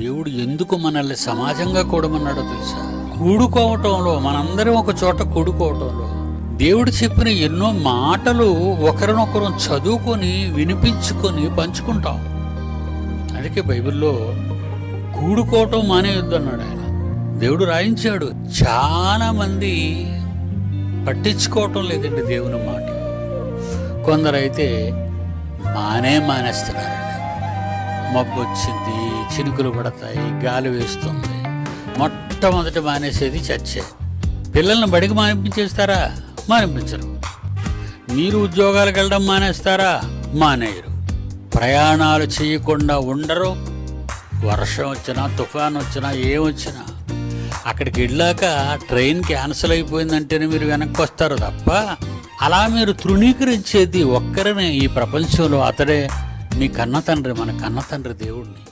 దేవుడు ఎందుకు మనల్ని సమాజంగా కూడమన్నాడో తెలుసా? కూడుకోవటంలో మనందరం ఒక చోట కూడుకోవటంలో దేవుడు చెప్పిన ఎన్నో మాటలు ఒకరినొకరు చదువుకొని వినిపించుకొని పంచుకుంటాం. అందుకే బైబిల్లో కూడుకోవటం మానేయొద్దు అన్నాడు ఆయన. దేవుడు రాయించాడు చాలా మంది పట్టించుకోవటం లేదండి దేవుని మాట. కొందరైతే మానే మానేస్తున్నారండి. మబ్బు వచ్చింది చినుకులు పడతాయి గాలి వేస్తుంది. మొట్టమొదటి మానేసేది చర్చే. పిల్లల్ని బడికి మానిపించేస్తారా? మానిపించరు. మీరు ఉద్యోగాలకు వెళ్ళడం మానేస్తారా? మానేయరు. ప్రయాణాలు చేయకుండా ఉండరు. వర్షం వచ్చినా తుఫాన్ వచ్చినా ఏం వచ్చినా. అక్కడికి వెళ్ళాక ట్రైన్ క్యాన్సిల్ అయిపోయిందంటేనే మీరు వెనక్కి వస్తారు తప్ప అలా మీరు తృణీకరించేది ఒక్కరినే ఈ ప్రపంచంలో. అతడే మీ కన్న తండ్రి మన కన్న తండ్రి దేవుడిని